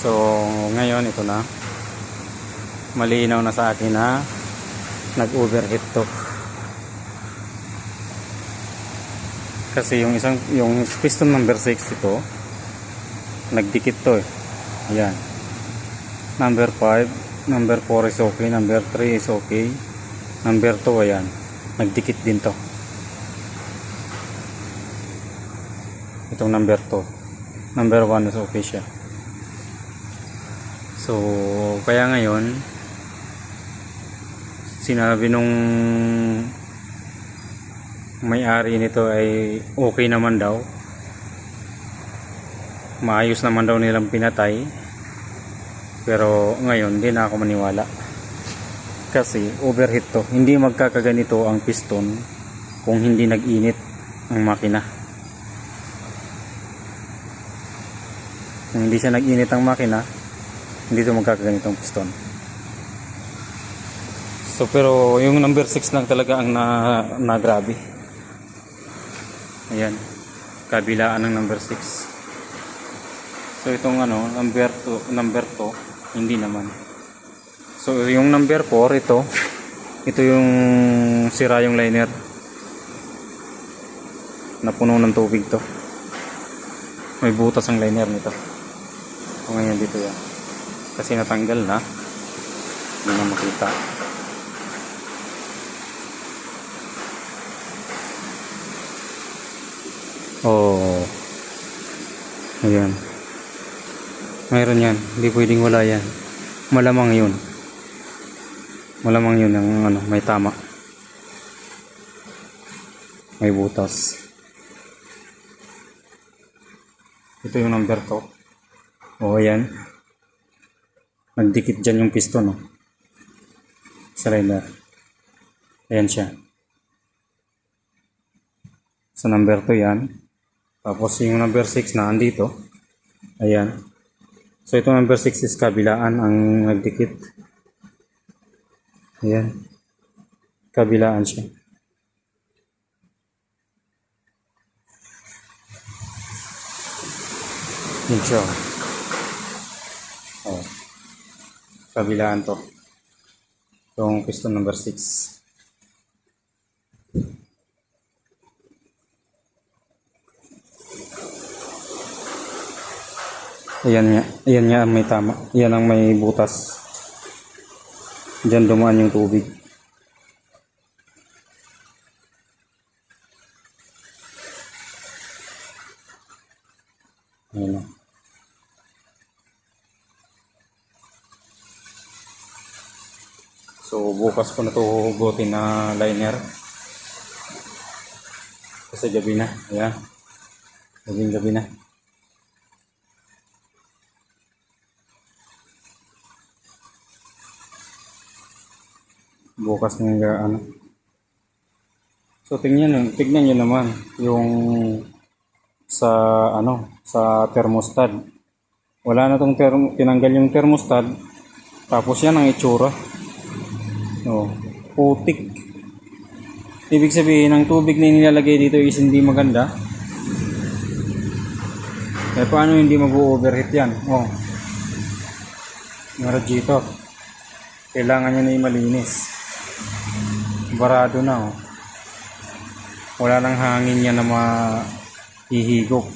So, ngayon ito na. Malinaw na sa akin na nag-overheat to. Kasi yung isang yung piston number 6 ito nagdikit to eh. Ayan. Number 5, number 4 is okay, number 3 is okay. Number 2 ayan. Nagdikit din to. Itong number 2. Number 1 is okay siya. So, kaya ngayon, sinabi nung may-ari nito ay okay naman daw. Maayos naman daw nilang pinatay. Pero ngayon, hindi na ako maniwala. Kasi overheat to. Hindi magkakaganito ang piston kung hindi nag-init ang makina. Kung hindi siya nag-init ang makina, hindi ito magkakaganitong piston. So pero yung number 6 lang talaga ang na, na grabe. Ayan. Kabilaan ng number 6. So itong ano, number 2, number 2, hindi naman. So yung number 4 ito, ito yung sira yung liner. Napuno ng tubig to. May butas ang liner nito. O ngayon dito yan. Kasi natanggal na. Hindi na makita. Oh. Ayan. Mayroon yan. Hindi pwedeng wala yan. Malamang yun. Malamang yun ang ano, may tama. May butas. Ito yung number to. Oh, ayan. Nagdikit dyan yung piston, oh. Sa liner. Ayan siya. Sa number 2 yan. Tapos yung number 6 na andito. Ayan. So ito number 6 is kabilaan ang nagdikit. Ayan. Kabilaan siya. Yun siya. Oh. Kabilaan to. Itong piston number 6. Ayan nga. Ayan nga ang may tama. Ayan ang may butas. Diyan dumaan yung tubig. Ayan na. So bukas ko na to hugutin na liner. Kasi gabi na. Ayan. Gabing gabi na. bukas ng ano. So tingnan tignan niyo naman yung sa ano, sa thermostat. Wala na tong term tinanggal yung thermostat. Tapos yan ang itsura. No, putik. Ibig sabihin, ang tubig na nilalagay dito is hindi maganda. Eh, paano hindi mag-overheat yan? Oh. Yung radiator. Kailangan niya na malinis barado na oh. Wala nang hangin niya na mahihigop.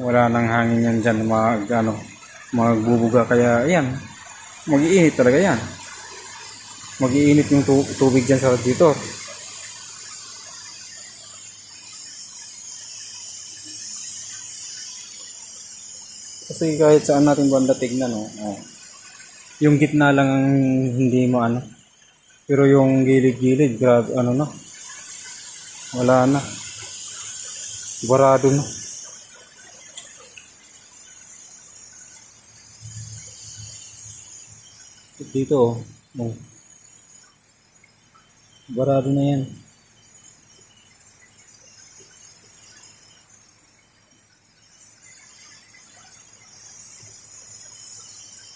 Wala nang hangin yan dyan mag, ano, magbubuga kaya yan. Mag-iinit talaga yan. Mag-iinit yung tu- tubig dyan sa radiator. Kasi kahit saan natin banda tignan, oh. oh yung gitna lang ang hindi mo ano. Pero yung gilid-gilid, grabe, ano na. Wala na. Barado na. Dito oh. oh. Barado na yan.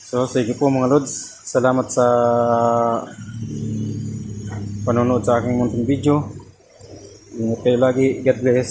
So, sige po mga Lods. Salamat sa panonood sa aking munting video. Ingat kayo lagi. God bless.